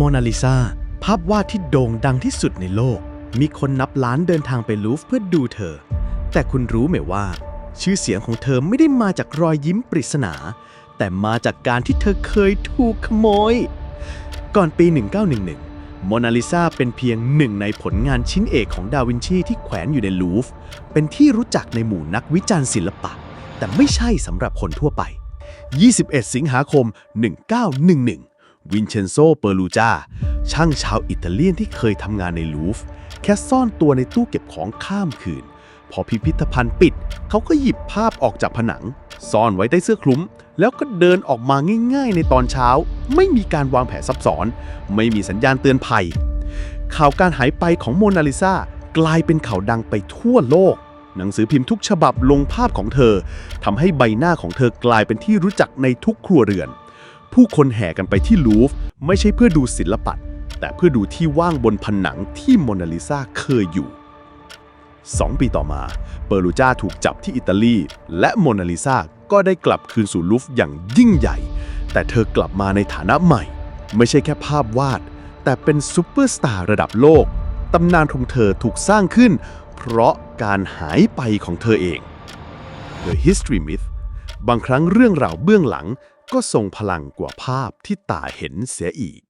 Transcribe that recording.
โมนาลิซาภาพวาดที่โด่งดังที่สุดในโลก มีคนนับล้านเดินทางไปลูฟ์เพื่อดูเธอ แต่คุณรู้ไหมว่า ชื่อเสียงของเธอไม่ได้มาจากรอยยิ้มปริศนา แต่มาจากการที่เธอเคยถูกขโมย ก่อนปี 1911 โมนาลิซาเป็นเพียงหนึ่งในผลงานชิ้นเอกของดาวินชีที่แขวนอยู่ในลูฟ์เป็นที่รู้จักในหมู่นักวิจารณ์ศิลปะ แต่ไม่ใช่สำหรับคนทั่วไป 21 สิงหาคม 1911 วินเชนโซ เปอร์ลูจา ช่างชาวอิตาเลียนที่เคยทำงานในลูฟ แค่ซ่อนตัวในตู้เก็บของข้ามคืน พอพิพิธภัณฑ์ปิด เขาก็หยิบภาพออกจากผนัง ซ่อนไว้ใต้เสื้อคลุม แล้วก็เดินออกมาง่ายๆ ในตอนเช้า ไม่มีการวางแผนซับซ้อน ไม่มีสัญญาณเตือนภัย ข่าวการหายไปของโมนาลิซากลายเป็นข่าวดังไปทั่วโลกหนังสือพิมพ์ทุกฉบับลงภาพของเธอทำให้ใบหน้าของเธอกลายเป็นที่รู้จักในทุกครัวเรือน ผู้คนแห่กันไปที่ลูฟ์ไม่ใช่เพื่อดูศิลปะ แต่เพื่อดูที่ว่างบนผนังที่โมนาลิซาเคยอยู่สองปีต่อมา เปอร์ลูจาถูกจับที่อิตาลี และโมนาลิซาก็ได้กลับคืนสู่ลูฟ์อย่างยิ่งใหญ่ แต่เธอกลับมาในฐานะใหม่ ไม่ใช่แค่ภาพวาด แต่เป็นซูเปอร์สตาร์ระดับโลกตำนานของเธอถูกสร้างขึ้น เพราะการหายไปของเธอเอง The History Myth บางครั้งเรื่องราวเบื้องหลัง ก็ทรงพลังกว่าภาพที่ตาเห็นเสียอีก